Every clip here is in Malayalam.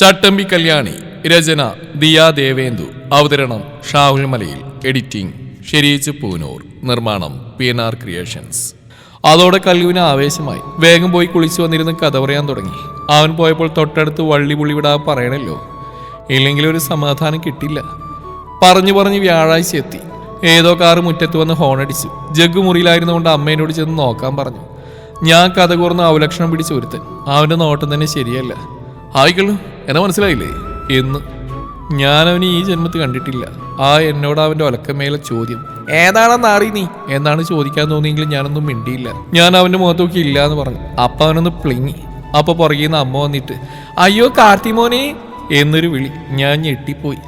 ചട്ടമ്പി കല്യാണി രചന ദിയ ദേവേന്ദു. അവതരണം ഷാഹുൽ മലയിൽ. എഡിറ്റിംഗ് ഷെരീച്ച് പൂനൂർ. നിർമ്മാണം പി എൻ ആർ ക്രിയേഷൻസ്. അതോടെ കല്യുവിന് ആവേശമായി. വേഗം പോയി കുളിച്ചു വന്നിരുന്ന് കഥ പറയാൻ തുടങ്ങി. അവൻ പോയപ്പോൾ തൊട്ടടുത്ത് വള്ളി പുള്ളി വിടാ പറയണല്ലോ. ഇല്ലെങ്കിൽ ഒരു സമാധാനം കിട്ടില്ല. പറഞ്ഞു പറഞ്ഞ് വ്യാഴാഴ്ച എത്തി. ഏതോ കാറ് മുറ്റത്ത് വന്ന് ഹോണടിച്ചു. ജഗ്ഗു മുറിയിലായിരുന്നുകൊണ്ട് അമ്മേനോട് ചെന്ന് നോക്കാൻ പറഞ്ഞു. ഞാൻ കഥ കൂർന്ന് അവലക്ഷണം പിടിച്ചു ഒരുത്തൻ. അവന്റെ നോട്ടം തന്നെ ശരിയല്ല. ആയിക്കള്ളു എന്നെ മനസ്സിലായില്ലേ? എന്ന് ഞാനവന് ഈ ജന്മത്തിൽ കണ്ടിട്ടില്ല. ആ എന്നോട് അവന്റെ ഒലക്കമേലെ ചോദ്യം. ഏതാണെന്ന് അറി നീ? എന്നാണ് ചോദിക്കാൻ തോന്നിയെങ്കിലും ഞാനൊന്നും മിണ്ടിയില്ല. ഞാൻ അവന്റെ മുഖത്ത് നോക്കി ഇല്ല എന്ന് പറഞ്ഞു. അപ്പൊ അവനൊന്ന് പ്ലിങ്ങി. അപ്പൊ പുറകിൽ അമ്മ വന്നിട്ട് അയ്യോ കാർത്തിമോനെ എന്നൊരു വിളി. ഞാൻ ഞെട്ടിപ്പോയി.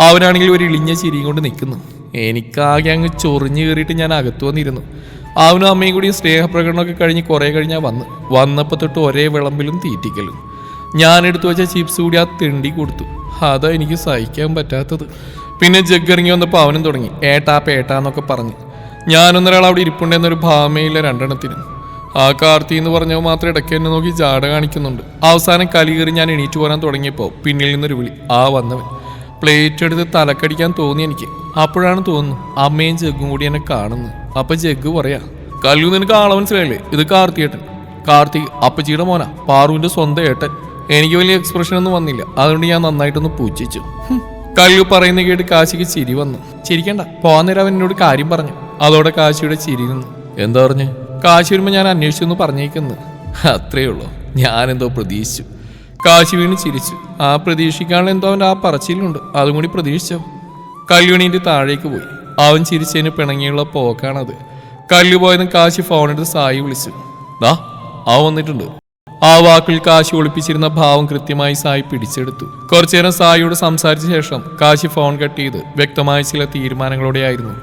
അവനാണെങ്കിൽ ഒരു ഇളിഞ്ഞ ചിരിയും കൊണ്ട് നിൽക്കുന്നു. എനിക്കാകെ അങ്ങ് ചൊറിഞ്ഞു കയറിയിട്ട് ഞാൻ അകത്തു വന്നിരുന്നു. അവനും അമ്മയും കൂടി സ്നേഹപ്രകടനമൊക്കെ കഴിഞ്ഞ് കുറേ കഴിഞ്ഞാൽ വന്ന്. വന്നപ്പോൾ തൊട്ട് ഒരേ വിളമ്പിലും തീറ്റിക്കലും. ഞാൻ എടുത്തു വെച്ച ചിപ്സ് കൂടി ആ തിണ്ടി കൊടുത്തു. അതാ എനിക്ക് സഹിക്കാൻ പറ്റാത്തത്. പിന്നെ ജഗ്ഗറിങ്ങി വന്നപ്പോൾ അവനും തുടങ്ങി. ഏട്ടാ പേട്ടാ എന്നൊക്കെ പറഞ്ഞു. ഞാനൊന്നൊരാൾ അവിടെ ഇരിപ്പുണ്ടെന്നൊരു ഭാമയില്ല രണ്ടെണ്ണത്തിനും. ആ കാർത്തി എന്ന് പറഞ്ഞവ മാത്രം ഇടയ്ക്ക് എന്നെ നോക്കി ജാട കാണിക്കുന്നുണ്ട്. അവസാനം കലി കയറി ഞാൻ എണീറ്റ് പോരാൻ തുടങ്ങിയപ്പോൾ പിന്നിൽ നിന്നൊരു വിളി. ആ വന്നവൻ. പ്ലേറ്റ് എടുത്ത് തലക്കടിക്കാൻ തോന്നി എനിക്ക്. അപ്പോഴാണ് തോന്നുന്നു അമ്മയും ജഗ്ഗും കൂടി എന്നെ കാണുന്നു. അപ്പൊ ജഗ്ഗ് പറയാ കല്ലു നിനക്ക് ആളെ മനസ്സിലായില്ലേ? ഇത് കാർത്തിയേട്ടൻ. കാർത്തിക് അപ്പച്ചിയുടെ മോന. പാറുവിന്റെ സ്വന്തം ഏട്ടൻ. എനിക്ക് വലിയ എക്സ്പ്രഷൻ ഒന്നും വന്നില്ല. അതുകൊണ്ട് ഞാൻ നന്നായിട്ടൊന്ന് പൂച്ചിച്ചു കല്ലു പറയുന്ന കേട്ട് കാശിക്ക് ചിരി വന്നു. ചിരിക്കണ്ട. പോകാൻ നേരം അവൻ എന്നോട് കാര്യം പറഞ്ഞു. അതോടെ കാശിയുടെ ചിരി നിന്നു. എന്താ പറഞ്ഞു? കാശി വരുമ്പോൾ ഞാൻ അന്വേഷിച്ചു എന്ന് പറഞ്ഞേക്കുന്നു. അത്രേ ഉള്ളൂ. ഞാനെന്തോ പ്രതീക്ഷിച്ചു. കാശി വീണ് ചിരിച്ചു. ആ പ്രതീക്ഷിക്കാനുള്ള എന്തോ അവന്റെ ആ പറച്ചിലുണ്ട്. അതും കൂടി പ്രതീക്ഷിച്ചു? കല്ലുണീന്റെ താഴേക്ക് പോയി. അവൻ ചിരിച്ചതിന് പിണങ്ങിയുള്ള പോക്കാണത്. കല്ലു പോയതും കാശി ഫോണെടുത്ത് സായി വിളിച്ചു. ദാ അവൻ വന്നിട്ടുണ്ട്. ആ വാക്കിൽ കാശി ഒളിപ്പിച്ചിരുന്ന ഭാവം കൃത്യമായി സായി പിടിച്ചെടുത്തു. കുറച്ചുനേരം സായിയോട് സംസാരിച്ച ശേഷം കാശി ഫോൺ കട്ട് ചെയ്ത് വ്യക്തമായ ചില തീരുമാനങ്ങളോടെയായിരുന്നു.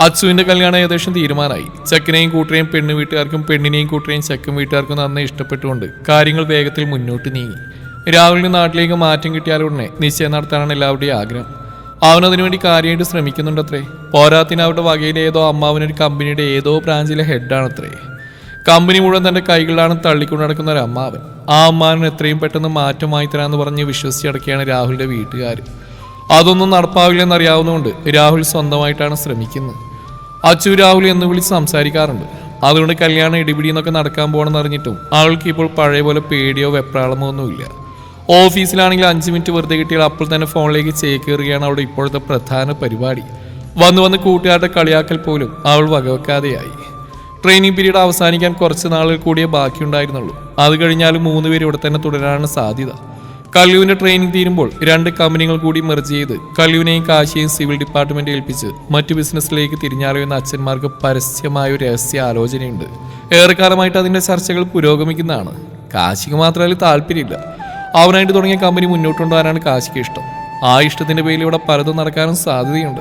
അച്ചുവിന്റെ കല്യാണം ഏകദേശം തീരുമാനമായി. ചെക്കനെയും കൂട്ടരെയും പെണ്ണു വീട്ടുകാർക്കും പെണ്ണിനെയും കൂട്ടരെയും ചെക്കൻ വീട്ടുകാർക്കും നന്നായി ഇഷ്ടപ്പെട്ടുകൊണ്ട് കാര്യങ്ങൾ വേഗത്തിൽ മുന്നോട്ട് നീങ്ങി. രാഹുലിന് നാട്ടിലേക്ക് മാറ്റം കിട്ടിയാലുടനെ നിശ്ചയം നടത്താനാണ് എല്ലാവരുടെയും ആഗ്രഹം. അവൻ അതിനുവേണ്ടി കാര്യമായിട്ട് ശ്രമിക്കുന്നുണ്ടത്രേ. പോരാത്തിന് അവരുടെ വകയിലെ ഏതോ അമ്മാവനൊരു കമ്പനിയുടെ ഏതോ ബ്രാഞ്ചിലെ ഹെഡാണത്രേ കമ്പനി മുഴുവൻ തന്റെ കൈകളിലാണ് തള്ളിക്കൊണ്ട് നടക്കുന്ന ഒരു അമ്മാവൻ. ആ അമ്മാവൻ എത്രയും പെട്ടെന്ന് മാറ്റമായി തരാമെന്ന് പറഞ്ഞ് വിശ്വസിച്ചടക്കിയാണ് രാഹുലിന്റെ വീട്ടുകാർ അതൊന്നും നടപ്പാവില്ലെന്നറിയാവുന്നതുകൊണ്ട് രാഹുൽ സ്വന്തമായിട്ടാണ് ശ്രമിക്കുന്നത്. അച്ചു രാഹുൽ എന്ന് വിളിച്ച് സംസാരിക്കാറുണ്ട്. അതുകൊണ്ട് കല്യാണം ഇടിപിടി എന്നൊക്കെ നടക്കാൻ പോകണമെന്ന് അറിഞ്ഞിട്ടും ആൾക്ക് ഇപ്പോൾ പഴയ പോലെ പേടിയോ വെപ്രാളമോ ഒന്നുമില്ല. ഓഫീസിലാണെങ്കിൽ അഞ്ച് മിനിറ്റ് വെറുതെ കിട്ടിയാൽ അപ്പോൾ തന്നെ ഫോണിലേക്ക് ചേക്കേറുകയാണ് അവിടെ ഇപ്പോഴത്തെ പ്രധാന പരിപാടി. വന്നു വന്ന് കൂട്ടുകാരുടെ കളിയാക്കൽ പോലും അവൾ വകവെക്കാതെയായി. ട്രെയിനിങ് പീരീഡ് അവസാനിക്കാൻ കുറച്ച് നാളുകൾ കൂടിയേ ബാക്കിയുണ്ടായിരുന്നുള്ളൂ. അത് കഴിഞ്ഞാലും പേര് ഇവിടെ തന്നെ തുടരാനാണ് സാധ്യത. കല്യുവിന്റെ ട്രെയിനിങ് തീരുമ്പോൾ രണ്ട് കമ്പനികൾ കൂടി മെർജ് ചെയ്ത് കല്യുവിനെയും കാശിയെയും സിവിൽ ഡിപ്പാർട്ട്മെന്റ് ഏൽപ്പിച്ച് മറ്റു ബിസിനസ്സിലേക്ക് തിരിഞ്ഞാലോ എന്ന അച്ഛന്മാർക്ക് പരസ്യമായ ഒരു രഹസ്യ ആലോചനയുണ്ട്. ഏറെക്കാലമായിട്ട് അതിന്റെ ചർച്ചകൾ പുരോഗമിക്കുന്നതാണ്. കാശിക്ക് മാത്രമല്ല താല്പര്യമില്ല. അവനായിട്ട് തുടങ്ങിയ കമ്പനി മുന്നോട്ട് കൊണ്ടുപോകാനാണ് കാശിക്ക് ഇഷ്ടം. ആ ഇഷ്ടത്തിന്റെ പേരിൽ ഇവിടെ പലതും നടക്കാനും സാധ്യതയുണ്ട്.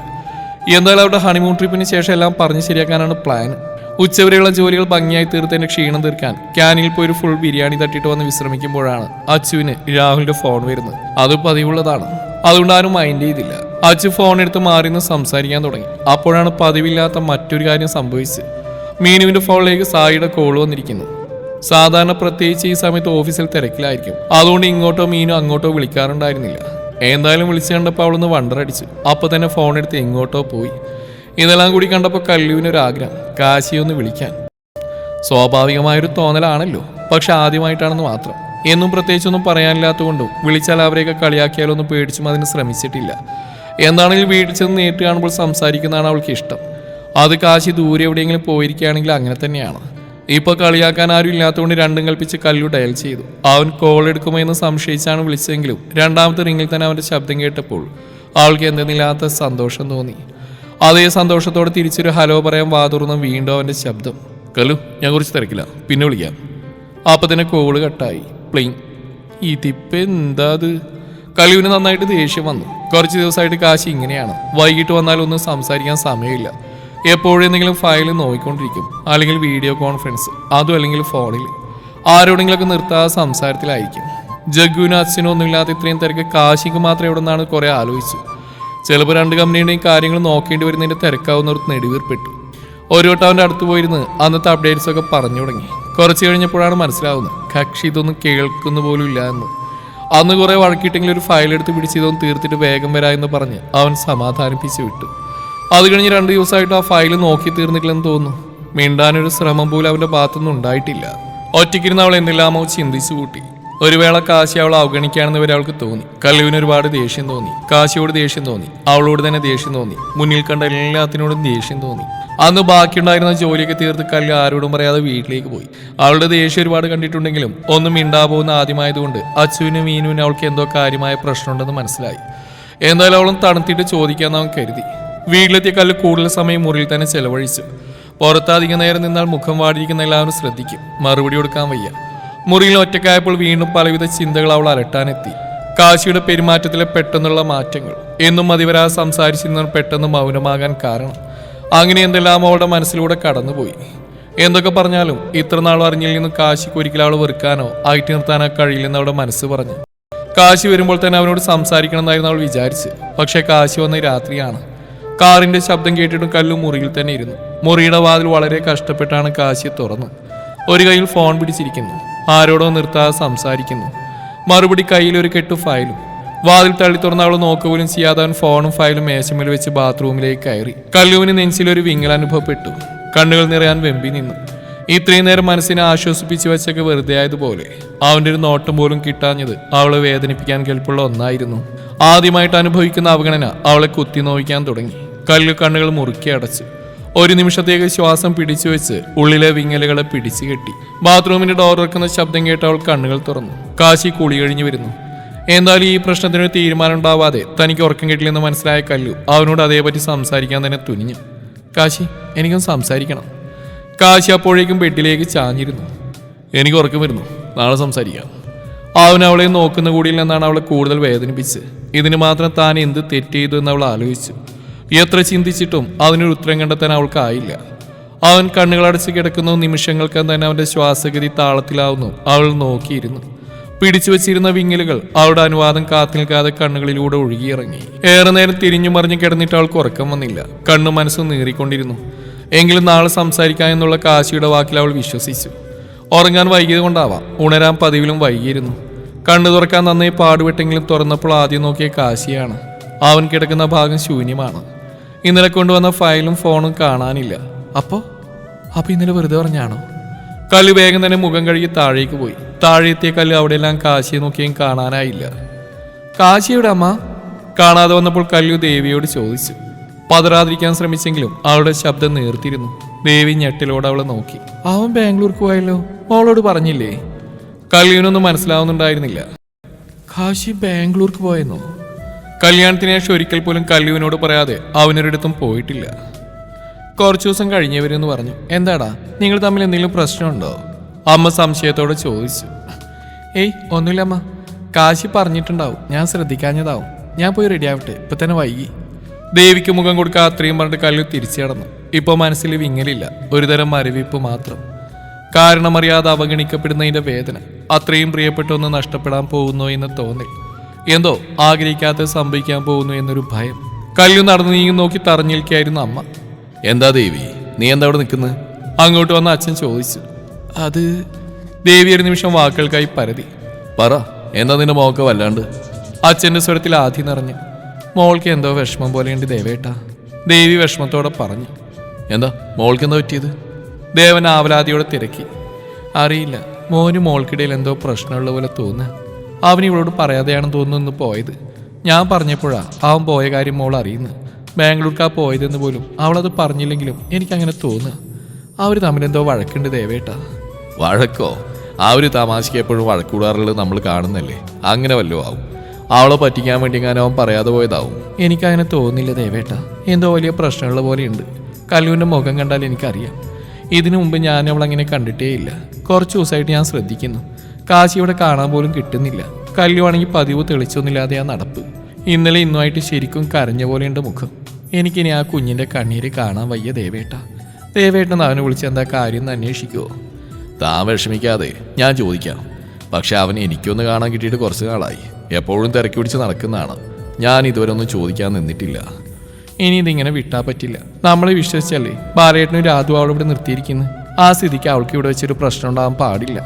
എന്തായാലും അവരുടെ ഹണിമൂൺ ട്രിപ്പിന് ശേഷം എല്ലാം പറഞ്ഞ് ശരിയാക്കാനാണ് പ്ലാൻ ഉച്ചവരെയുള്ള ജോലികൾ ഭംഗിയായി തീർത്തതിന്റെ ക്ഷീണം തീർക്കാൻ ക്യാനിൽ പോയി ഒരു ഫുൾ ബിരിയാണി തട്ടിയിട്ട് വന്ന് വിശ്രമിക്കുമ്പോഴാണ് അച്ചുവിന് രാഹുലിന്റെ ഫോൺ വരുന്നത്. അത് പതിവുള്ളതാണ്. അതുകൊണ്ട് ആരും മൈൻഡ് ചെയ്തില്ല. അച്ചു ഫോൺ എടുത്ത് മാറി നിന്ന് സംസാരിക്കാൻ തുടങ്ങി. അപ്പോഴാണ് പതിവില്ലാത്ത മറ്റൊരു കാര്യം സംഭവിച്ചത്. മീനുവിന്റെ ഫോണിലേക്ക് സായിയുടെ കോൾ വന്നിരിക്കുന്നു. സാധാരണ പ്രത്യേകിച്ച് ഈ സമയത്ത് ഓഫീസിൽ തിരക്കിലായിരിക്കും. അതുകൊണ്ട് ഇങ്ങോട്ടോ മീനു അങ്ങോട്ടോ വിളിക്കാറുണ്ടായിരുന്നില്ല. എന്തായാലും വിളിച്ചു കണ്ടപ്പോൾ അവളൊന്ന് വണ്ടറടിച്ചു. അപ്പൊ തന്നെ ഫോൺ എടുത്ത് എങ്ങോട്ടോ പോയി. ഇതെല്ലാം കൂടി കണ്ടപ്പോൾ കല്ലുവിനൊരു ആഗ്രഹം കാശിയെ ഒന്ന് വിളിക്കാൻ. സ്വാഭാവികമായൊരു തോന്നലാണല്ലോ. പക്ഷെ ആദ്യമായിട്ടാണെന്ന് മാത്രം. എന്നും പ്രത്യേകിച്ചൊന്നും പറയാനില്ലാത്തതുകൊണ്ടും വിളിച്ചാൽ അവരെയൊക്കെ കളിയാക്കിയാലൊന്നും പേടിച്ചും അതിന് ശ്രമിച്ചിട്ടില്ല. എന്താണെങ്കിലും വീട്ടിൽ ചെന്ന് നേരിട്ട് കാണുമ്പോൾ സംസാരിക്കുന്നതാണ് അവൾക്ക് ഇഷ്ടം. അത് കാശി ദൂരെ എവിടെയെങ്കിലും പോയിരിക്കുകയാണെങ്കിൽ അങ്ങനെ തന്നെയാണ്. ഇപ്പോൾ കളിയാക്കാൻ ആരും ഇല്ലാത്തതുകൊണ്ട് രണ്ടും കൽപ്പിച്ച് കല്ലു ഡയൽ ചെയ്തു. അവൻ കോൾ എടുക്കുമോ എന്ന് സംശയിച്ചാണ് വിളിച്ചതെങ്കിലും രണ്ടാമത്തെ റിങ്ങിൽ തന്നെ അവന്റെ ശബ്ദം കേട്ടപ്പോൾ അവൾക്ക് എന്തെന്നില്ലാത്ത സന്തോഷം തോന്നി. അതേ സന്തോഷത്തോടെ തിരിച്ചൊരു ഹലോ പറയാൻ വാതുറന്ന വീണ്ടും അവന്റെ ശബ്ദം. കലു ഞാൻ കുറിച്ച് തിരക്കില്ല പിന്നെ വിളിക്കാം. അപ്പം തന്നെ കോൾ കട്ടായി. പ്ലെയിൻ ഇതിപ്പെന്താ അത്? കലുവിന് നന്നായിട്ട് ദേഷ്യം വന്നു. കുറച്ച് ദിവസമായിട്ട് കാശി ഇങ്ങനെയാണ്. വൈകിട്ട് വന്നാലൊന്നും സംസാരിക്കാൻ സമയമില്ല. എപ്പോഴെന്തെങ്കിലും ഫയൽ നോക്കിക്കൊണ്ടിരിക്കും. അല്ലെങ്കിൽ വീഡിയോ കോൺഫറൻസ് അതും അല്ലെങ്കിൽ ഫോണിൽ ആരോടെങ്കിലൊക്കെ നിർത്താതെ സംസാരത്തിലായിരിക്കും. ജഗ്ഗുവിനും അച്ഛനും ഒന്നുമില്ലാത്ത ഇത്രയും തിരക്ക് കാശിക്ക് മാത്രം എവിടെ നിന്നാണ് കുറെ ആലോചിച്ചു ചിലപ്പോൾ രണ്ട് കമ്പനിയുടെയും കാര്യങ്ങൾ നോക്കേണ്ടി വരുന്നതിന്റെ തിരക്കാവുന്ന ഒരു നെടുവീർപ്പെട്ടു. ഒരു വട്ടം അവന്റെ അടുത്ത് പോയിരുന്ന് അന്നത്തെ അപ്ഡേറ്റ്സ് ഒക്കെ പറഞ്ഞു തുടങ്ങി. കുറച്ച് കഴിഞ്ഞപ്പോഴാണ് മനസ്സിലാവുന്നത് കക്ഷി ഇതൊന്നും കേൾക്കുന്ന പോലും ഇല്ല എന്ന്. അന്ന് കുറെ വഴക്കിട്ടെങ്കിൽ ഒരു ഫയൽ എടുത്ത് പിടിച്ച് ഇതൊന്ന് തീർത്തിട്ട് വേഗം വരാ എന്ന് പറഞ്ഞ് അവൻ സമാധാനിപ്പിച്ച് വിട്ടു. അത് കഴിഞ്ഞ് രണ്ട് ദിവസമായിട്ട് ആ ഫയൽ നോക്കി തീർന്നിട്ടില്ലെന്ന് തോന്നുന്നു. മിണ്ടാനൊരു ശ്രമം പോലും അവന്റെ ഭാഗത്തുനിന്ന് ഉണ്ടായിട്ടില്ല. ഒറ്റയ്ക്കിരുന്ന് അവൾ എന്തെല്ലാമോ ചിന്തിച്ചു കൂട്ടി. ഒരു വേള കാശി അവൾ അവഗണിക്കുകയാണെന്ന് വരെ അവൾക്ക് തോന്നി. കല്ലുവിന് ഒരുപാട് ദേഷ്യം തോന്നി. കാശിയോട് ദേഷ്യം തോന്നി. അവളോട് തന്നെ ദേഷ്യം തോന്നി. മുന്നിൽ കണ്ട എല്ലാത്തിനോടും ദേഷ്യം തോന്നി. അന്ന് ബാക്കിയുണ്ടായിരുന്ന ജോലിയൊക്കെ തീർത്ത് കല്ല് ആരോടും പറയാതെ വീട്ടിലേക്ക് പോയി. അവളുടെ ദേഷ്യം ഒരുപാട് കണ്ടിട്ടുണ്ടെങ്കിലും ഒന്നും മിണ്ടാ പോകുന്ന ആദ്യമായതുകൊണ്ട് അച്ചുവിനും മീനുവിനും അവൾക്ക് എന്തോ കാര്യമായ പ്രശ്നമുണ്ടെന്ന് മനസ്സിലായി. എന്തായാലും അവളും തണുത്തിട്ട് ചോദിക്കാമെന്ന് അവൻ കരുതി. വീട്ടിലെത്തിയ കല്ല് കൂടുതൽ സമയം മുറിയിൽ തന്നെ ചെലവഴിച്ചു. പുറത്തധികം നേരം നിന്നാൽ മുഖം വാടിയിരിക്കുന്ന എല്ലാവരും ശ്രദ്ധിക്കും. മറുപടി കൊടുക്കാൻ വയ്യ. മുറിയിൽ ഒറ്റക്കായപ്പോൾ വീണ്ടും പലവിധ ചിന്തകൾ അവൾ അലട്ടാനെത്തി. കാശിയുടെ പെരുമാറ്റത്തിലെ പെട്ടെന്നുള്ള മാറ്റങ്ങൾ. എന്നും അതിവരാ സംസാരിച്ചിരുന്നവർ പെട്ടെന്ന് മൗനമാകാൻ കാരണം. അങ്ങനെ എന്തെല്ലാം അവളുടെ മനസ്സിലൂടെ കടന്നുപോയി. എന്തൊക്കെ പറഞ്ഞാലും ഇത്ര നാൾ അറിഞ്ഞിൽ നിന്നും കാശിക്ക് ഒരിക്കലും അവളെ വെറുക്കാനോ ആയിട്ട് നിർത്താനോ കഴിയില്ലെന്ന് അവളുടെ മനസ്സ് പറഞ്ഞു. കാശി വരുമ്പോൾ തന്നെ അവനോട് സംസാരിക്കണമെന്നായിരുന്നു അവൾ വിചാരിച്ച് പക്ഷെ കാശി വന്ന രാത്രിയാണ്. കാറിന്റെ ശബ്ദം കേട്ടിട്ടും കല്ലു മുറിയിൽ തന്നെ ഇരുന്നു. മുറിയുടെ വാതിൽ വളരെ കഷ്ടപ്പെട്ടാണ് കാശി തുറന്നു ഒരു കയ്യിൽ ഫോൺ പിടിച്ചിരിക്കുന്നു. ആരോടോ നിർത്താതെ സംസാരിക്കുന്നു. മറുപടി കയ്യിൽ ഒരു കെട്ടു ഫയലും. വാതിൽ തള്ളി തുറന്ന് അവൾ നോക്കുപോലും ചെയ്യാതെ അവൻ ഫോണും ഫയലും മേശമേൽ വെച്ച് ബാത്റൂമിലേക്ക് കയറി. കല്ലുവിന് നെഞ്ചിലൊരു വിങ്ങൽ അനുഭവപ്പെട്ടു. കണ്ണുകൾ നിറയാൻ വെമ്പി നിന്നു. ഇത്രയും നേരം മനസ്സിനെ ആശ്വസിപ്പിച്ചു വെച്ചൊക്കെ വെറുതെ ആയതുപോലെ. അവന്റെ ഒരു നോട്ടം പോലും കിട്ടാഞ്ഞത് അവളെ വേദനിപ്പിക്കാൻ കേൾപ്പുള്ള ഒന്നായിരുന്നു. ആദ്യമായിട്ട് അനുഭവിക്കുന്ന അവഗണന അവളെ കുത്തി നോവിക്കാൻ തുടങ്ങി. കല്ല് കണ്ണുകൾ മുറുക്കി അടച്ചു. ഒരു നിമിഷത്തേക്ക് ശ്വാസം പിടിച്ചു വെച്ച് ഉള്ളിലെ വിങ്ങലുകളെ പിടിച്ചു കെട്ടി. ബാത്റൂമിന്റെ ഡോർ തുറക്കുന്ന ശബ്ദം കേട്ട് അവൾ കണ്ണുകൾ തുറന്നു. കാശി കുളി കഴിഞ്ഞു വരുന്നു. എന്തായാലും ഈ പ്രശ്നത്തിനൊരു തീരുമാനം ഉണ്ടാവാതെ തനിക്ക് ഉറക്കം കിട്ടില്ലെന്ന് മനസ്സിലായ കല്ലു അവനോട് അതേപറ്റി സംസാരിക്കാൻ തന്നെ തുനിഞ്ഞു. കാശി എനിക്കൊന്ന് സംസാരിക്കണം. കാശി അപ്പോഴേക്കും ബെഡിലേക്ക് ചാഞ്ഞിരുന്നു. എനിക്ക് ഉറക്കം വരുന്നു. നാളെ സംസാരിക്കാം. അവൻ അവളെ നോക്കുന്ന കൂടിയിൽ നിന്നാണ് അവളെ കൂടുതൽ വേദനിപ്പിച്ച് ഇതിന് മാത്രം താൻ എന്ത് തെറ്റ് ചെയ്തു എന്ന് അവൾ ആലോചിച്ചു. എത്ര ചിന്തിച്ചിട്ടും അതിനൊരു ഉത്തരം കണ്ടെത്താൻ അവൾക്കായില്ല. അവൻ കണ്ണുകളടച്ച് കിടക്കുന്ന നിമിഷങ്ങൾക്ക് തന്നെ അവന്റെ ശ്വാസഗതി താളത്തിലാവുന്നു. അവൾ നോക്കിയിരുന്നു. പിടിച്ചു വച്ചിരുന്ന വിങ്ങലുകൾ അവളുടെ അനുവാദം കാത്തു നിൽക്കാതെ കണ്ണുകളിലൂടെ ഒഴുകിയിറങ്ങി. ഏറെ നേരം തിരിഞ്ഞു മറിഞ്ഞു കിടന്നിട്ട് അവൾക്ക് ഉറക്കം വന്നില്ല. കണ്ണു മനസ്സ് നീറിക്കൊണ്ടിരുന്നു. എങ്കിലും നാളെ സംസാരിക്കാൻ എന്നുള്ള കാശിയുടെ വാക്കിൽ അവൾ വിശ്വസിച്ചു. ഉറങ്ങാൻ വൈകിയത് കൊണ്ടാവാം. ഉണരാൻ പതിവിലും വൈകിയിരുന്നു. കണ്ണു തുറക്കാൻ നന്നായി പാടുപെട്ടെങ്കിലും തുറന്നപ്പോൾ ആദ്യം നോക്കിയ കാശിയാണ്. അവൻ കിടക്കുന്ന ഭാഗം ശൂന്യമാണ്. ഇന്നലെ കൊണ്ടുവന്ന ഫയലും ഫോണും കാണാനില്ല. അപ്പോ? അപ്പൊ ഇന്നലെ വെറുതെ പറഞ്ഞാണോ? കല്ല് വേഗം തന്നെ മുഖം കഴുകി താഴേക്ക് പോയി. താഴെ എത്തിയ കല്ല് അവിടെയെല്ലാം കാശിയെ നോക്കിയും കാണാനായില്ല. കാശിയുടെ അമ്മ കാണാതെ വന്നപ്പോൾ കല്ലു ദേവിയോട് ചോദിച്ചു. പതറാതിരിക്കാൻ ശ്രമിച്ചെങ്കിലും അവളുടെ ശബ്ദം നേർത്തിരുന്നു. ദേവി ഞെട്ടിലോടെ അവളെ നോക്കി. അവൻ ബാംഗ്ലൂർക്ക് പോയല്ലോ? അവളോട് പറഞ്ഞില്ലേ? കല്ലുവിനൊന്നും മനസ്സിലാവുന്നുണ്ടായിരുന്നില്ല. കാശി ബാംഗ്ലൂർക്ക് പോയെന്നോ? കല്യാണത്തിന് ശേഷം ഒരിക്കൽ പോലും കല്യുവിനോട് പറയാതെ അവനൊരിടത്തും പോയിട്ടില്ല. കുറച്ചു ദിവസം കഴിഞ്ഞവരെന്ന് പറഞ്ഞു എന്താടാ നിങ്ങൾ തമ്മിൽ എന്തെങ്കിലും പ്രശ്നമുണ്ടോ? അമ്മ സംശയത്തോടെ ചോദിച്ചു. ഏയ് ഒന്നുമില്ല അമ്മ. കാശി പറഞ്ഞിട്ടുണ്ടാവും. ഞാൻ ശ്രദ്ധിക്കാഞ്ഞതാവും. ഞാൻ പോയി റെഡി ആവട്ടെ ഇപ്പൊ തന്നെ വൈകി. ദേവിക്ക് മുഖം കൊടുക്കാൻ അത്രയും പറഞ്ഞിട്ട് കല്ലു തിരിച്ചു കടന്നു. ഇപ്പൊ മനസ്സിൽ വിങ്ങലില്ല. ഒരുതരം മരവിപ്പ് മാത്രം. കാരണമറിയാതെ അവഗണിക്കപ്പെടുന്നതിന്റെ വേദന. അത്രയും പ്രിയപ്പെട്ടൊന്ന് നഷ്ടപ്പെടാൻ പോകുന്നു എന്ന് തോന്നൽ. എന്തോ ആഗ്രഹിക്കാത്ത സംഭവിക്കാൻ പോകുന്നു എന്നൊരു ഭയം. കല്ലു നടന്നു നീങ്ങി നോക്കി തറഞ്ഞിരിക്കായിരുന്നു അമ്മ. എന്താ ദേവി? നീ എന്താ അവിടെ നിൽക്കുന്നത് അങ്ങോട്ട് വന്ന അച്ഛൻ ചോദിച്ചു. അത് ദേവി ഒരു നിമിഷം വാക്കുകൾക്കായി പരതി. പറ എന്താ നിന്റെ മോക്ക് വല്ലാണ്ട്? അച്ഛന്റെ സ്വരത്തിൽ ആദ്യം നിറഞ്ഞു. മോൾക്ക് എന്തോ വിഷമം പോലെയുണ്ട് ദേവേട്ടാ. ദേവി വിഷമത്തോടെ പറഞ്ഞു. എന്താ? മോൾക്ക് എന്താ പറ്റിയത്? ദേവൻ ആവലാതിയോടെ തിരക്കി. അറിയില്ല. മോനും മോൾക്കിടയിൽ എന്തോ പ്രശ്നമുള്ള പോലെ തോന്നുക അവൻ ഇവളോട് പറയാതെയാണെന്ന് തോന്നുന്നു പോയത്. ഞാൻ പറഞ്ഞപ്പോഴാ അവൻ പോയ കാര്യം മോൾ അറിയുന്നു. ബാംഗ്ലൂർക്കാ പോയതെന്ന് പോലും അവളത് പറഞ്ഞില്ലെങ്കിലും എനിക്കങ്ങനെ തോന്നുക അവർ തമ്മിലെന്തോ വഴക്കുണ്ട് ദേവേട്ട. വഴക്കോ? ആ ഒരു തമാശയ്ക്ക് എപ്പോഴും വഴക്കൂടാറുള്ളത് നമ്മൾ കാണുന്നല്ലേ? അങ്ങനെ വല്ലോ ആവും. അവളെ പറ്റിക്കാൻ വേണ്ടി ഞാൻ അവൻ പറയാതെ പോയതാവും. എനിക്കങ്ങനെ തോന്നില്ല ദേവേട്ട. എന്തോ വലിയ പ്രശ്നമുള്ള പോലെയുണ്ട്. കല്ലുവിന്റെ മുഖം കണ്ടാൽ എനിക്കറിയാം. ഇതിനു മുമ്പ് ഞാൻ അവളങ്ങനെ കണ്ടിട്ടേ ഇല്ല കുറച്ച് ദിവസമായിട്ട് ഞാൻ ശ്രദ്ധിക്കുന്നു. കാശി ഇവിടെ കാണാൻ പോലും കിട്ടുന്നില്ല. കല്ലുവാണെങ്കിൽ പതിവ് തെളിച്ചൊന്നുമില്ലാതെ ആ നടപ്പ്. ഇന്നലെ ഇന്നുമായിട്ട് ശരിക്കും കരഞ്ഞ പോലെയുണ്ട് മുഖം. എനിക്കിനി ആ കുഞ്ഞിന്റെ കണ്ണീര് കാണാൻ വയ്യ ദേവേട്ട. ദേവേട്ടൻ അവനെ വിളിച്ച് എന്താ കാര്യം എന്ന് അന്വേഷിക്കുമോ താൻ വിഷമിക്കാതെ ഞാൻ ചോദിക്കാം. പക്ഷെ അവൻ എനിക്കൊന്ന് കാണാൻ കിട്ടിയിട്ട് കുറച്ച് നാളായി. എപ്പോഴും തിരക്കി പിടിച്ച് നടക്കുന്നതാണ്. ഞാൻ ഇതുവരെ ഒന്നും ചോദിക്കാൻ നിന്നിട്ടില്ല. ഇനി ഇതിങ്ങനെ വിട്ടാ പറ്റില്ല. നമ്മളെ വിശ്വസിച്ചല്ലേ ബാലേട്ടനും രാധു അവളിവിടെ നിർത്തിയിരിക്കുന്നു. ആ സ്ഥിതിക്ക് അവൾക്ക് ഇവിടെ വെച്ചൊരു പ്രശ്നം ഉണ്ടാകാൻ പാടില്ല.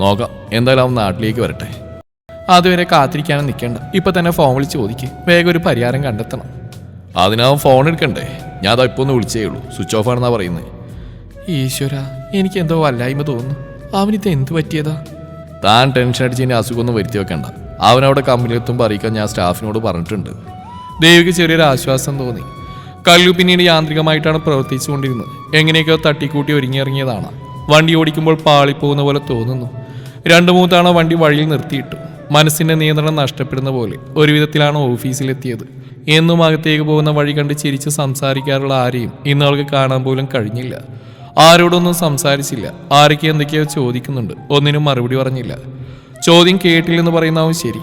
നോക്കാം. എന്തായാലും അവൻ നാട്ടിലേക്ക് വരട്ടെ. അതുവരെ കാത്തിരിക്കാനും നിൽക്കണ്ട. ഇപ്പൊ തന്നെ ഫോൺ വിളിച്ച് ചോദിക്ക്. വേഗം ഒരു പരിഹാരം കണ്ടെത്തണം. അതിനാവും ഫോൺ എടുക്കണ്ടേ? ഞാൻ അതാ ഇപ്പൊ ഒന്ന് വിളിച്ചേ ഉള്ളൂ. സ്വിച്ച് ഓഫ് ആണെന്നാ പറയുന്നത് ഈശ്വര എനിക്ക് എന്തോ വല്ലായ്മ തോന്നുന്നു. അവനിത് എന്ത് പറ്റിയതാ? താൻ ടെൻഷൻ അടിച്ച് ഇനി അസുഖമൊന്നും വരുത്തി വെക്കണ്ട. അവനവിടെ കമ്പനി എത്തുമ്പോൾ അറിയിക്കാൻ ഞാൻ സ്റ്റാഫിനോട് പറഞ്ഞിട്ടുണ്ട്. ദേവിക്ക് ചെറിയൊരു ആശ്വാസം തോന്നി. കല്ലു പിന്നീട് യാന്ത്രികമായിട്ടാണ് പ്രവർത്തിച്ചുകൊണ്ടിരുന്നത്. എങ്ങനെയൊക്കെയോ തട്ടിക്കൂട്ടി ഒരുങ്ങിയിറങ്ങിയതാണ് വണ്ടി ഓടിക്കുമ്പോൾ പാളിപ്പോകുന്ന പോലെ തോന്നുന്നു. രണ്ടു മൂന്ന് തവണ വണ്ടി വഴിയിൽ നിർത്തിയിട്ടു. മനസ്സിന്റെ നിയന്ത്രണം നഷ്ടപ്പെടുന്ന പോലെ ഒരുവിധത്തിലാണ് ഓഫീസിലെത്തിയത്. എന്നും അകത്തേക്ക് പോകുന്ന വഴി കണ്ട് ചിരിച്ച് സംസാരിക്കാറുള്ള ആരെയും ഇന്ന് അവൾക്ക് കാണാൻ പോലും കഴിഞ്ഞില്ല. ആരോടൊന്നും സംസാരിച്ചില്ല. ആരൊക്കെ എന്തൊക്കെയോ ചോദിക്കുന്നുണ്ട്. ഒന്നിനും മറുപടി പറഞ്ഞില്ല. ചോദ്യം കേട്ടില്ലെന്ന് പറയുന്നവൻ ശരി.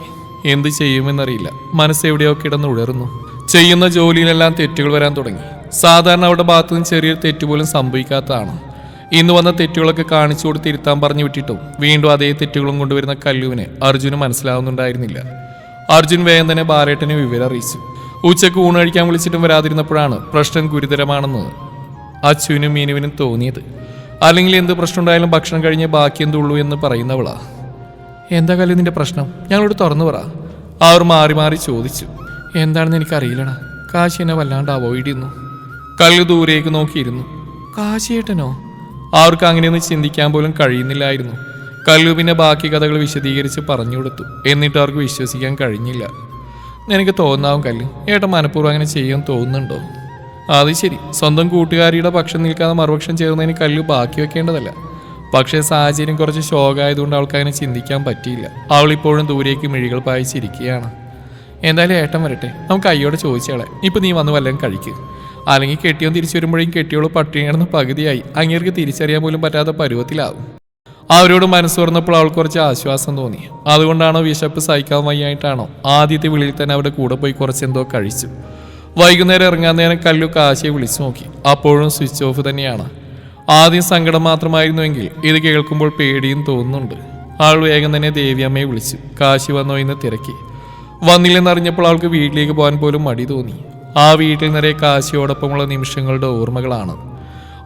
എന്ത് ചെയ്യുമെന്നറിയില്ല. മനസ്സെവിടെയോ കിടന്നുഴറുന്നു ചെയ്യുന്ന ജോലിയിലെല്ലാം തെറ്റുകൾ വരാൻ തുടങ്ങി. സാധാരണ അവരുടെ ഭാഗത്തു നിന്ന് ചെറിയൊരു തെറ്റുപോലും സംഭവിക്കാത്തതാണ്. ഇന്ന് വന്ന തെറ്റുകളൊക്കെ കാണിച്ചു കൊടുത്ത് ഇരുത്താൻ പറഞ്ഞു വിട്ടിട്ടും വീണ്ടും അതേ തെറ്റുകളും കൊണ്ടുവരുന്ന കല്ലുവിനെ അർജുന് മനസ്സിലാവുന്നുണ്ടായിരുന്നില്ല. അർജുൻ വേഗം തന്നെ ബാലേട്ടനെ വിവരം അറിയിച്ചു. ഉച്ചയ്ക്ക് ഊണ് കഴിക്കാൻ വിളിച്ചിട്ടും വരാതിരുന്നപ്പോഴാണ് പ്രശ്നം ഗുരുതരമാണെന്ന് അച്ചുവിനും മീനുവിനും തോന്നിയത്. അല്ലെങ്കിൽ എന്ത് പ്രശ്നം ഉണ്ടായാലും ഭക്ഷണം കഴിഞ്ഞ് ബാക്കി എന്തുള്ളൂ എന്ന് പറയുന്നവളാ. എന്താ കല്ലു നിന്റെ പ്രശ്നം? ഞങ്ങളോട് തുറന്നു പറ. അവർ മാറി മാറി ചോദിച്ചു. എന്താണെന്ന് എനിക്കറിയില്ലടാ. കാശി എന്നെ വല്ലാണ്ട് അവോയ്ഡ് ചെയ്യുന്നു കല്ലു ദൂരേക്ക് നോക്കിയിരുന്നു. കാശിയേട്ടനോ? അവർക്ക് അങ്ങനെയൊന്നും ചിന്തിക്കാൻ പോലും കഴിയുന്നില്ലായിരുന്നു. കല്ലൂപിന്റെ ബാക്കി കഥകൾ വിശദീകരിച്ച് പറഞ്ഞു കൊടുത്തു. എന്നിട്ട് അവർക്ക് വിശ്വസിക്കാൻ കഴിഞ്ഞില്ല. എനിക്ക് തോന്നാവും കല്ല്. ഏട്ടൻ മനഃപൂർവം അങ്ങനെ ചെയ്യാൻ തോന്നുന്നുണ്ടോ? അത് ശരി. സ്വന്തം കൂട്ടുകാരിയുടെ പക്ഷം നിൽക്കാതെ മറുപക്ഷം ചേർന്നതിന് കല്ലു ബാക്കി വെക്കേണ്ടതല്ല. പക്ഷേ സാഹചര്യം കുറച്ച് ഷോക്കായതുകൊണ്ട് അവൾക്ക് അങ്ങനെ ചിന്തിക്കാൻ പറ്റിയില്ല. അവൾ ഇപ്പോഴും ദൂരേക്ക് മിഴികൾ പായിച്ചിരിക്കുകയാണ്. എന്തായാലും ഏട്ടൻ വരട്ടെ. നമുക്ക് അയ്യോടെ ചോദിച്ചാളെ ഇപ്പം നീ വന്ന് വല്ലതും കഴിക്ക്. അല്ലെങ്കിൽ കെട്ടിയോ തിരിച്ചു വരുമ്പോഴേക്കും കെട്ടിയോൾ പട്ടിണി കിടന്ന് പകുതിയായി. അങ്ങേർക്ക് തിരിച്ചറിയാൻ പോലും പറ്റാത്ത പരുവത്തിലാവും. അവരോട് മനസ്സ് തുറന്നപ്പോൾ അവൾക്ക് കുറച്ച് ആശ്വാസം തോന്നി. അതുകൊണ്ടാണോ വിശപ്പ് സഹിക്കാൻ വയ്യായിട്ടാണോ? ആദ്യത്തെ വിളിയിൽ തന്നെ അവിടെ കൂടെ പോയി കുറച്ച് എന്തോ കഴിച്ചു. വൈകുന്നേരം ഇറങ്ങാൻ നേരം കല്ലു കാശിയെ വിളിച്ചു നോക്കി. അപ്പോഴും സ്വിച്ച് ഓഫ് തന്നെയാണ്. ആദ്യം സങ്കടം മാത്രമായിരുന്നുവെങ്കിൽ ഇത് കേൾക്കുമ്പോൾ പേടിയും തോന്നുന്നുണ്ട്. ആൾ വേഗം തന്നെ ദേവിയമ്മയെ വിളിച്ചു. കാശി വന്നോ എന്ന് തിരക്കി. വന്നില്ലെന്നറിഞ്ഞപ്പോൾ അവൾക്ക് വീട്ടിലേക്ക് പോകാൻ പോലും മടി തോന്നി. ആ വീട്ടിൽ നിറയെ കാശിയോടൊപ്പമുള്ള നിമിഷങ്ങളുടെ ഓർമ്മകളാണ്.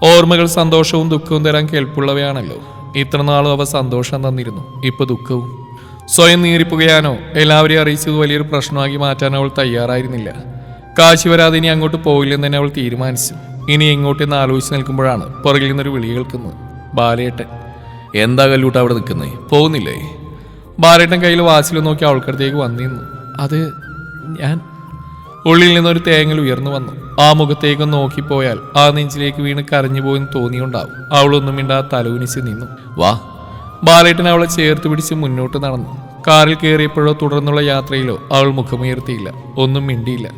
ഓർമ്മകൾ സന്തോഷവും ദുഃഖവും തരാൻ കേൾപ്പുള്ളവയാണല്ലോ. ഇത്രനാളും അവ സന്തോഷം തന്നിരുന്നു. ഇപ്പൊ ദുഃഖവും. സ്വയം നീറിപ്പുകയാനോ? എല്ലാവരെയും അറിയിച്ചത് വലിയൊരു പ്രശ്നമാക്കി മാറ്റാൻ അവൾ തയ്യാറായിരുന്നില്ല. കാശി വരാതെ ഇനി അങ്ങോട്ട് പോയില്ലെന്ന് തന്നെ അവൾ തീരുമാനിച്ചു. ഇനി എങ്ങോട്ടെന്ന് ആലോചിച്ച് നിൽക്കുമ്പോഴാണ് പുറകിൽ നിന്നൊരു വിളി കേൾക്കുന്നത്. ബാലേട്ടൻ. എന്താ കല്ലൂട്ട് അവിടെ നിൽക്കുന്നേ? പോകുന്നില്ലേ? ബാലേട്ടൻ കയ്യിൽ വാച്ചിൽ നോക്കി അവൾക്കടുത്തേക്ക് വന്നിരുന്നു. അത് ഞാൻ ഉള്ളിൽ നിന്നൊരു തേങ്ങൽ ഉയർന്നു വന്നു. ആ മുഖത്തേക്ക് നോക്കിപ്പോയാൽ ആ നെഞ്ചിലേക്ക് വീണ് കരഞ്ഞുപോയെന്ന് തോന്നിയുണ്ടാവും. അവളൊന്നും മിണ്ടാ തലവുനിച്ച് നിന്നു. വാ. ബാലേട്ടൻ അവളെ ചേർത്ത് പിടിച്ച് മുന്നോട്ട് നടന്നു. കാറിൽ കയറിയപ്പോഴോ തുടർന്നുള്ള യാത്രയിലോ അവൾ മുഖമുയർത്തിയില്ല. ഒന്നും മിണ്ടിയില്ല.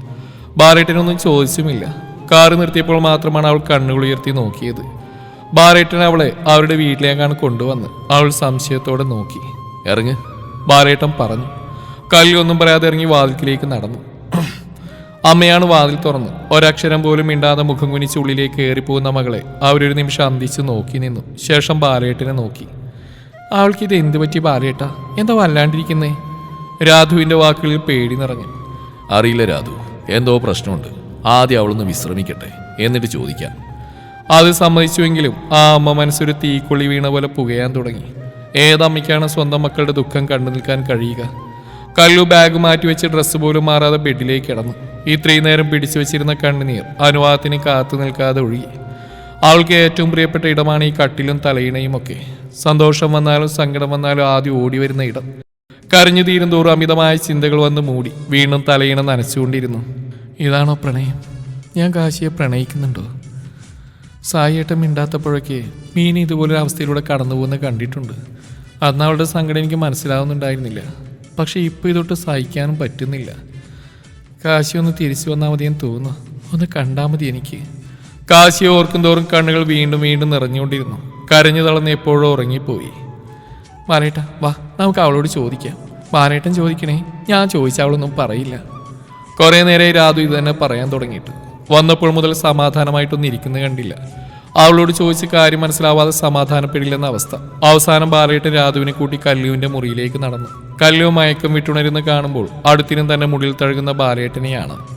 ബാലേട്ടനൊന്നും ചോദിച്ചുമില്ല. കാറ് നിർത്തിയപ്പോൾ മാത്രമാണ് അവൾ കണ്ണുകളുയർത്തി നോക്കിയത്. ബാലേട്ടൻ അവളെ അവരുടെ വീട്ടിലേക്കാണ് കൊണ്ടുവന്ന് അവൾ സംശയത്തോടെ നോക്കി. ഇറങ്ങ്. ബാലേട്ടൻ പറഞ്ഞു. കല്ലൊന്നും പറയാതെ ഇറങ്ങി വാതിൽക്കിലേക്ക് നടന്നു. അമ്മയാണ് വാതിൽ തുറന്ന്. ഒരക്ഷരം പോലും മിണ്ടാതെ മുഖം കുനിച്ച് ഉള്ളിലേക്ക് കയറിപ്പോകുന്ന മകളെ അവരൊരു നിമിഷം അന്തിച്ച് നോക്കി നിന്നു. ശേഷം ബാലേട്ടനെ നോക്കി. അവൾക്ക് ഇത് എന്ത് പറ്റി ബാലേട്ട? എന്താ വല്ലാണ്ടിരിക്കുന്നേ? രാധുവിന്റെ വാക്കുകളിൽ പേടി നിറഞ്ഞു. അറിയില്ല രാധു. എന്തോ പ്രശ്നമുണ്ട്. ആദ്യം അവളൊന്ന് വിശ്രമിക്കട്ടെ. എന്നിട്ട് ചോദിക്കാം. അത് സമ്മതിച്ചുവെങ്കിലും ആ അമ്മ മനസ്സൊരു തീക്കൊള്ളി വീണ പോലെ പുകയാൻ തുടങ്ങി. ഏതമ്മയ്ക്കാണ് സ്വന്തം മക്കളുടെ ദുഃഖം കണ്ടു നിൽക്കാൻ കഴിയുക? കല്ലു ബാഗ് മാറ്റി വെച്ച് ഡ്രസ്സ് പോലും മാറാതെ ബെഡിലേക്ക് കിടന്നു. ഇത്രയും നേരം പിടിച്ചു വെച്ചിരുന്ന കണ്ണുനീർ അനുവാദത്തിന് കാത്തു നിൽക്കാതെ ഒഴുകി. അവൾക്ക് ഏറ്റവും പ്രിയപ്പെട്ട ഇടമാണ് ഈ കട്ടിലും തലയിണയും ഒക്കെ സന്തോഷം വന്നാലും സങ്കടം വന്നാലും ആദ്യം ഓടി വരുന്ന ഇടം. കരഞ്ഞു തീരും തോറും അമിതമായ ചിന്തകൾ വന്ന് മൂടി വീണ്ടും തലയിണ നനച്ചുകൊണ്ടിരുന്നു. ഇതാണോ പ്രണയം? ഞാൻ കാശിയെ പ്രണയിക്കുന്നുണ്ടോ? സായിയേട്ടൻ മിണ്ടാത്തപ്പോഴൊക്കെ മീൻ ഇതുപോലൊരു അവസ്ഥയിലൂടെ കടന്നു പോകുന്ന കണ്ടിട്ടുണ്ട്. അന്ന് അവളുടെ സങ്കടം എനിക്ക് മനസ്സിലാവുന്നുണ്ടായിരുന്നില്ല. പക്ഷേ ഇപ്പോൾ ഇതൊട്ട് സഹിക്കാനും പറ്റുന്നില്ല. കാശി ഒന്ന് തിരിച്ചു വന്നാൽ മതി എന്ന് തോന്നുന്നു. ഒന്ന് കണ്ടാൽ മതി എനിക്ക്. കാശിയെ ഓർക്കും തോറും കണ്ണുകൾ വീണ്ടും വീണ്ടും നിറഞ്ഞുകൊണ്ടിരുന്നു. കരഞ്ഞു തളർന്ന് എപ്പോഴും ഉറങ്ങിപ്പോയി. മാനേട്ട വാ നമുക്ക് അവളോട് ചോദിക്കാം. മാനേട്ടൻ ചോദിക്കണേ ഞാൻ ചോദിച്ച അവളൊന്നും പറയില്ല. കുറേ നേരെ രാതു ഇത് തന്നെ പറയാൻ തുടങ്ങിയിട്ട്. വന്നപ്പോൾ മുതൽ സമാധാനമായിട്ടൊന്നും ഇരിക്കുന്നത് കണ്ടില്ല. അവളോട് ചോദിച്ച് കാര്യം മനസ്സിലാവാതെ സമാധാനപ്പെടില്ലെന്ന അവസ്ഥ. അവസാനം ബാലേട്ടൻ രാധുവിനെ കൂട്ടി കല്ലുവിന്റെ മുറിയിലേക്ക് നടന്നു. കല്ലു മയക്കം വിട്ടുണരുന്ന് കാണുമ്പോൾ അടുത്തിനും തന്നെ മുടിയിൽ തഴുകുന്ന ബാലേട്ടനെയാണ്.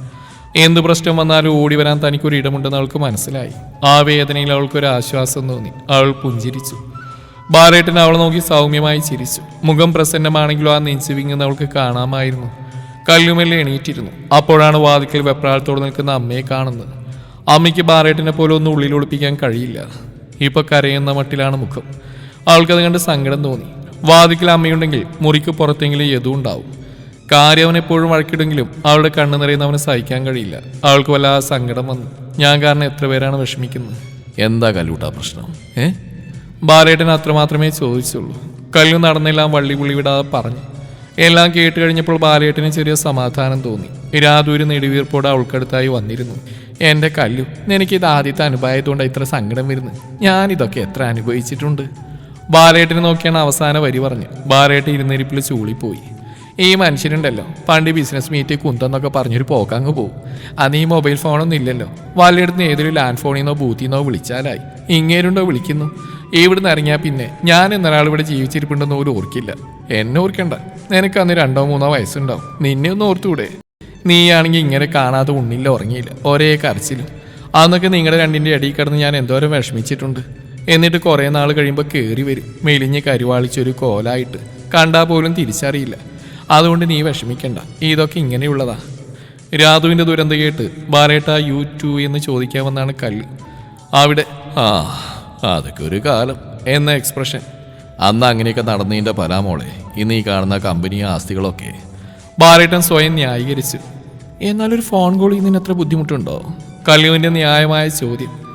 എന്ത് പ്രശ്നം വന്നാലും ഓടി വരാൻ തനിക്കൊരു ഇടമുണ്ടെന്ന് അവൾക്ക് മനസ്സിലായി. ആ വേദനയിൽ അവൾക്കൊരു ആശ്വാസം തോന്നി. അവൾ പുഞ്ചിരിച്ചു. ബാലേട്ടൻ അവളെ നോക്കി സൗമ്യമായി ചിരിച്ചു. മുഖം പ്രസന്നമാണെങ്കിലും ആ നെഞ്ചു വിങ്ങുന്നവൾക്ക് കാണാമായിരുന്നു. കല്ലുമെല്ലാം എണീറ്റിരുന്നു. അപ്പോഴാണ് വാതിക്കൽ വെപ്രാളത്തോട് നിൽക്കുന്ന അമ്മയെ കാണുന്നത്. അമ്മയ്ക്ക് ബാറേട്ടിനെ പോലെ ഒന്നും ഉള്ളിൽ ഒളിപ്പിക്കാൻ കഴിയില്ല. ഇപ്പൊ കരയുന്ന മട്ടിലാണ് മുഖം. അവൾക്കത് കണ്ട് സങ്കടം തോന്നി. വാതിക്കൽ അമ്മയുണ്ടെങ്കിൽ മുറിക്ക് പുറത്തെങ്കിലും യതു ഉണ്ടാവും. കാര്യം അവൻ എപ്പോഴും വഴക്കിടുമെങ്കിലും അവളുടെ കണ്ണു നിറയുന്ന അവന് സഹിക്കാൻ കഴിയില്ല. അവൾക്ക് വല്ലാതെ സങ്കടം വന്നു. ഞാൻ കാരണം എത്ര പേരാണ് വിഷമിക്കുന്നത്? എന്താ കല്ലൂട്ടാ പ്രശ്നം? ഏ? ബാലേട്ടൻ അത്രമാത്രമേ ചോദിച്ചുള്ളൂ. കല്ലു നടന്നെല്ലാം വള്ളി പുള്ളി വിടാതെ പറഞ്ഞു. എല്ലാം കേട്ട് കഴിഞ്ഞപ്പോൾ ബാലേട്ടന് ചെറിയ സമാധാനം തോന്നി. രാതൂര് നെടുവീർപ്പോടെ അവൾക്കടുത്തായി വന്നിരുന്നു. എന്റെ കല്ലു എനിക്കിത് ആദ്യത്തെ അനുഭവമായതുകൊണ്ട് ഇത്ര സങ്കടം വരുന്നു ഞാനിതൊക്കെ എത്ര അനുഭവിച്ചിട്ടുണ്ട്? ബാലേട്ടനെ നോക്കിയാണ് അവസാന വരി പറഞ്ഞു ബാലേട്ടൻ ഇരുന്നിരിപ്പിൽ ചൂളിപ്പോയി. ഈ മനുഷ്യരുണ്ടല്ലോ. പണ്ട് ബിസിനസ് മീറ്റ് കുന്തെന്നൊക്കെ പറഞ്ഞൊരു പോക്കങ്ങ് പോകും അന്ന് ഈ മൊബൈൽ ഫോണൊന്നും ഇല്ലല്ലോ. വല്ലയിടത്തുനിന്ന് ഏതൊരു ലാൻഡ് ഫോണിൽ നിന്നോ ബൂത്തിൽ നിന്നോ വിളിച്ചാലായി. ഇങ്ങേരുണ്ടോ വിളിക്കുന്നു? ഇവിടുന്ന് ഇറങ്ങിയാൽ പിന്നെ ഞാൻ എന്നൊരാൾ ഇവിടെ ജീവിച്ചിരിപ്പുണ്ടെന്ന് ഒരു ഓർക്കില്ല. എന്നെ ഓർക്കണ്ട. നിനക്ക് അന്ന് രണ്ടോ മൂന്നോ വയസ്സുണ്ടാവും. നിന്നെ ഒന്ന് ഓർത്തൂടെ. നീയാണെങ്കിൽ ഇങ്ങനെ കാണാതെ ഉണ്ണില്ല ഉറങ്ങിയില്ല. ഒരേ കരച്ചിലും. അന്നൊക്കെ നിങ്ങളുടെ രണ്ടിന്റെ ഇടയിൽ കിടന്ന് ഞാൻ എന്തോരം വിഷമിച്ചിട്ടുണ്ട്. എന്നിട്ട് കുറേ നാൾ കഴിയുമ്പോൾ കയറി വരും. മെലിഞ്ഞ് കരുവാളിച്ചൊരു കോലായിട്ട്. കണ്ടാൽ പോലും തിരിച്ചറിയില്ല. അതുകൊണ്ട് നീ വിഷമിക്കണ്ട. ഇതൊക്കെ ഇങ്ങനെയുള്ളതാ. രാധുവിന്റെ ദുരന്തം കേട്ട് ബാലേട്ട യു ടു എന്ന് ചോദിക്കാമെന്നാണ് കല്ല്. അവിടെ ആ അതൊക്കെ ഒരു കാലം എന്ന എക്സ്പ്രഷൻ. അന്ന് അങ്ങനെയൊക്കെ നടന്നതിന്റെ പരാമോളെ ഇന്ന് ഈ കാണുന്ന കമ്പനി ആസ്തികളൊക്കെ. ബാലേട്ടൻ സ്വയം ന്യായീകരിച്ചു എന്നാലൊരു ഫോൺ കോളിൽ നിന്ന് അത്ര ബുദ്ധിമുട്ടുണ്ടോ? കല്ലുവിന്റെ ന്യായമായ ചോദ്യം.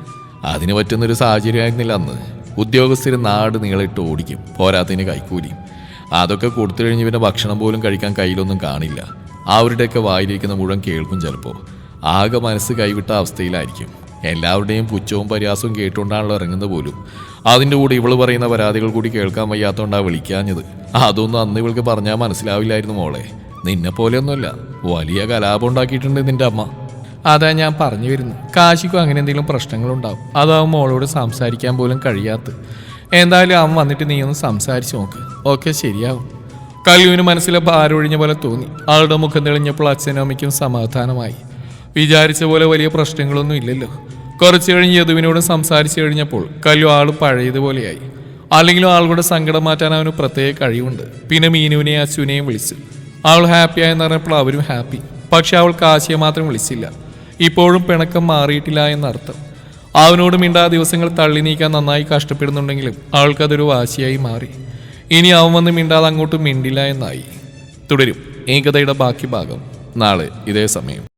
അതിന് പറ്റുന്നൊരു സാഹചര്യമായിരുന്നില്ല അന്ന്. ഉദ്യോഗസ്ഥർ നാട് നീളിട്ട് ഓടിക്കും പോരാത്തതിന് കൈക്കൂലിയും. അതൊക്കെ കൊടുത്തു കഴിഞ്ഞ് പിന്നെ ഭക്ഷണം പോലും കഴിക്കാൻ കയ്യിലൊന്നും കാണില്ല. അവരുടെയൊക്കെ വായിലിരിക്കുന്ന മുഴുവൻ കേൾക്കും ചിലപ്പോൾ ആകെ മനസ്സ് കൈവിട്ട അവസ്ഥയിലായിരിക്കും. എല്ലാവരുടെയും പുച്ഛവും പരിഹാസവും കേട്ടുകൊണ്ടാണല്ലോ ഇറങ്ങുന്നത് പോലും. അതിന്റെ കൂടെ ഇവൾ പറയുന്ന പരാതികൾ കൂടി കേൾക്കാൻ വയ്യാത്തതുകൊണ്ടാണ് വിളിക്കാഞ്ഞത്. അതൊന്നും അന്ന് ഇവൾക്ക് പറഞ്ഞാൽ മനസ്സിലാവില്ലായിരുന്നു മോളെ. നിന്നെ പോലെയൊന്നുമല്ല വലിയ കലാപം ഉണ്ടാക്കിയിട്ടുണ്ട് നിന്റെ അമ്മ. അതാ ഞാൻ പറഞ്ഞു വരുന്നു കാശിക്കും അങ്ങനെ എന്തെങ്കിലും പ്രശ്നങ്ങളുണ്ടാവും. അതാവും മോളോട് സംസാരിക്കാൻ പോലും കഴിയാത്ത. എന്തായാലും അവൻ വന്നിട്ട് നീ ഒന്ന് സംസാരിച്ചു നോക്ക്. ഓക്കെ ശരിയാവും. കല്യുവിന് മനസ്സിലെ ഭാരമൊഴിഞ്ഞ പോലെ തോന്നി. ആളുടെ മുഖം തെളിഞ്ഞപ്പോൾ അച്ഛനും അമ്മയ്ക്കും സമാധാനമായി. വിചാരിച്ച പോലെ വലിയ പ്രശ്നങ്ങളൊന്നും ഇല്ലല്ലോ. കുറച്ചു കഴിഞ്ഞ് യദുവിനോട് സംസാരിച്ചു കഴിഞ്ഞപ്പോൾ കല്ലു ആൾ പഴയതുപോലെയായി. അല്ലെങ്കിലും ആളുകളുടെ സങ്കടം മാറ്റാൻ അവന് പ്രത്യേക കഴിവുണ്ട്. പിന്നെ മീനുവിനെയും അച്ഛനെയും വിളിച്ചു. അവൾ ഹാപ്പിയായെന്ന് പറഞ്ഞപ്പോൾ അവരും ഹാപ്പി. പക്ഷെ അവൾ കാശിയെ മാത്രം വിളിച്ചില്ല. ഇപ്പോഴും പിണക്കം മാറിയിട്ടില്ല എന്നർത്ഥം. അവനോട് മിണ്ടാ ദിവസങ്ങൾ തള്ളി നീക്കാൻ നന്നായി കഷ്ടപ്പെടുന്നുണ്ടെങ്കിലും അവൾക്കതൊരു വാശിയായി മാറി. ഇനി അവൻ വന്ന് മിണ്ടാതെ അങ്ങോട്ടും മിണ്ടില്ല എന്നായി. തുടരും ഏകതയുടെ ബാക്കി ഭാഗം നാളെ ഇതേ സമയം.